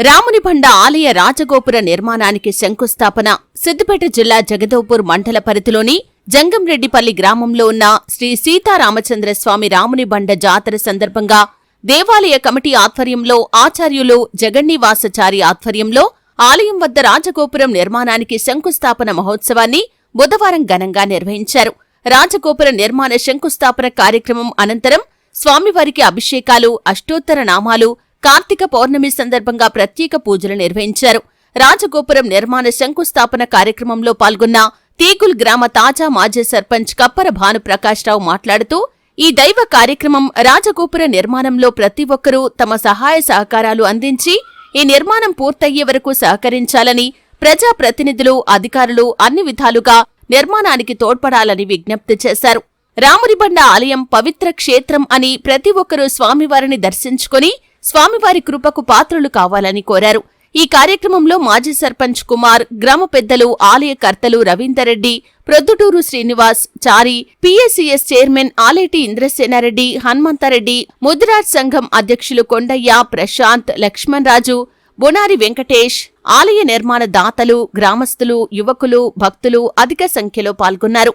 రామునిబండ ఆలయ రాజగోపుర నిర్మాణానికి శంకుస్థాపన సిద్దిపేట జిల్లా జగదోపూర్ మండల పరిధిలోని జంగంరెడ్డిపల్లి గ్రామంలో ఉన్న శ్రీ సీతారామచంద్ర స్వామి రామునిబండ జాతర సందర్భంగా దేవాలయ కమిటీ ఆధ్వర్యంలో ఆచార్యులు జగన్నీవాసచారి ఆధ్వర్యంలో ఆలయం వద్ద రాజగోపురం నిర్మాణానికి శంకుస్థాపన మహోత్సవాన్ని బుధవారం ఘనంగా నిర్వహించారు. రాజగోపుర నిర్మాణ శంకుస్థాపన కార్యక్రమం అనంతరం స్వామివారికి అభిషేకాలు అష్టోత్తర నామాలు కార్తీక పౌర్ణమి సందర్భంగా ప్రత్యేక పూజలు నిర్వహించారు. రాజగోపురం నిర్మాణ శంకుస్థాపన కార్యక్రమంలో పాల్గొన్న తీగుల్ గ్రామ తాజా మాజీ సర్పంచ్ కప్పర భానుప్రకాశ్రావు మాట్లాడుతూ ఈ దైవ కార్యక్రమం రాజగోపుర నిర్మాణంలో ప్రతి ఒక్కరూ తమ సహాయ సహకారాలు అందించి ఈ నిర్మాణం పూర్తయ్యే వరకు సహకరించాలని ప్రజా ప్రతినిధులు అధికారులు అన్ని విధాలుగా నిర్మాణానికి తోడ్పడాలని విజ్ఞప్తి చేశారు. రామునిబండ ఆలయం పవిత్ర క్షేత్రం అని ప్రతి ఒక్కరూ స్వామివారిని దర్శించుకుని స్వామివారి కృపకు పాత్రులు కావాలని కోరారు. ఈ కార్యక్రమంలో మాజీ సర్పంచ్ కుమార్ గ్రామ పెద్దలు ఆలయకర్తలు రవీందర్రెడ్డి రవీందర్ రెడ్డి ప్రొద్దుటూరు శ్రీనివాస్ చారి పిఎస్సిఎస్ చైర్మన్ ఆలేటి ఇంద్రసేనారెడ్డి హనుమంతారెడ్డి ముదిరాజ్ సంఘం అధ్యక్షులు కొండయ్య ప్రశాంత్ లక్ష్మణరాజు బొనారి వెంకటేష్ ఆలయ నిర్మాణ దాతలు గ్రామస్తులు యువకులు భక్తులు అధిక సంఖ్యలో పాల్గొన్నారు.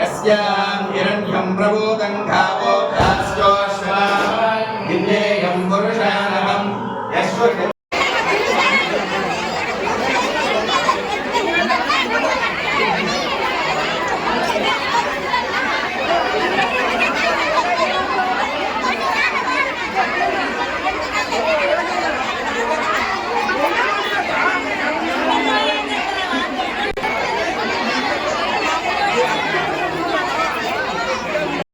యస్యాం హిరణ్యం ప్రబోధం